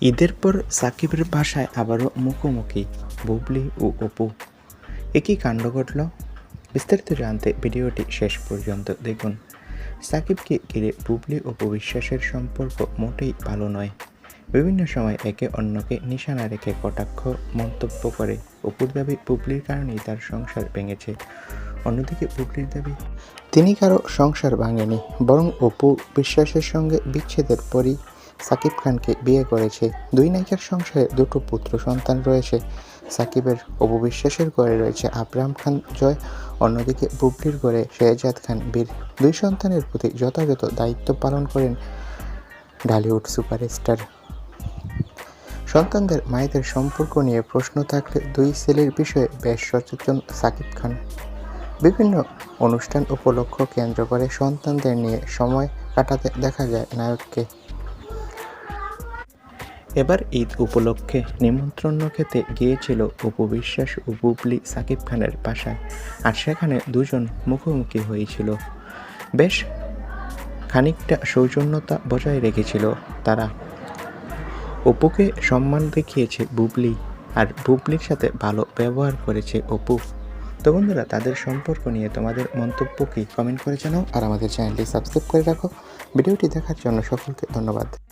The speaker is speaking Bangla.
ঈদের পর সাকিবের বাসায় আবারও মুখোমুখি বুবলি ও অপু। একই কাণ্ড ঘটল। বিস্তারিত জানতে ভিডিওটি শেষ পর্যন্ত দেখুন। সাকিবকে ঘিরে বুবলি ও বিশ্বাসের সম্পর্ক মোটেই ভালো নয়। বিভিন্ন সময় একে অন্যকে নিশানা রেখে কটাক্ষ, মন্তব্য করে। অপুর দাবি বুবলির কারণেই তার সংসার ভেঙেছে। অন্যদিকে বুবলির দাবি, তিনি কারও সংসার ভাঙেনি, বরং অপু বিশ্বাসের সঙ্গে বিচ্ছেদের পরই সাকিব খানকে বিয়ে করেছে দুই নায়িকার সংসারে দুটো পুত্র সন্তান রয়েছে। সাকিবের অপবিশ্বাসের ঘরে রয়েছে আবরাম খান জয়, অন্যদিকে বুবলির ঘরে শেহজাদ খান বীর। দুই সন্তানের প্রতি যথাযথ দায়িত্ব পালন করেন ঢালিউড সুপারস্টার। সন্তানদের মায়েদের সম্পর্ক নিয়ে প্রশ্ন থাকলে দুই ছেলের বিষয়ে বেশ সচেতন সাকিব খান। বিভিন্ন অনুষ্ঠান উপলক্ষ কেন্দ্র করে সন্তানদের নিয়ে সময় কাটাতে দেখা যায় নায়ককে। এবার ঈদ উপলক্ষে নিমন্ত্রণ খেতে গিয়েছিল অপু বিশ্বাস ও বুবলি সাকিব খানের বাসায় আর সেখানে দুজন মুখোমুখি হয়েছিল। বেশ খানিকটা সৌজন্যতা বজায় রেখেছিল তারা। অপুকে সম্মান দেখিয়েছে বুবলি আর বুবলির সাথে ভালো ব্যবহার করেছে অপু। তো বন্ধুরা, তাদের সম্পর্ক নিয়ে তোমাদের মন্তব্য কি? কমেন্ট করে জানাও আর আমাদের চ্যানেলটি সাবস্ক্রাইব করে রাখো। ভিডিওটি দেখার জন্য সকলকে ধন্যবাদ।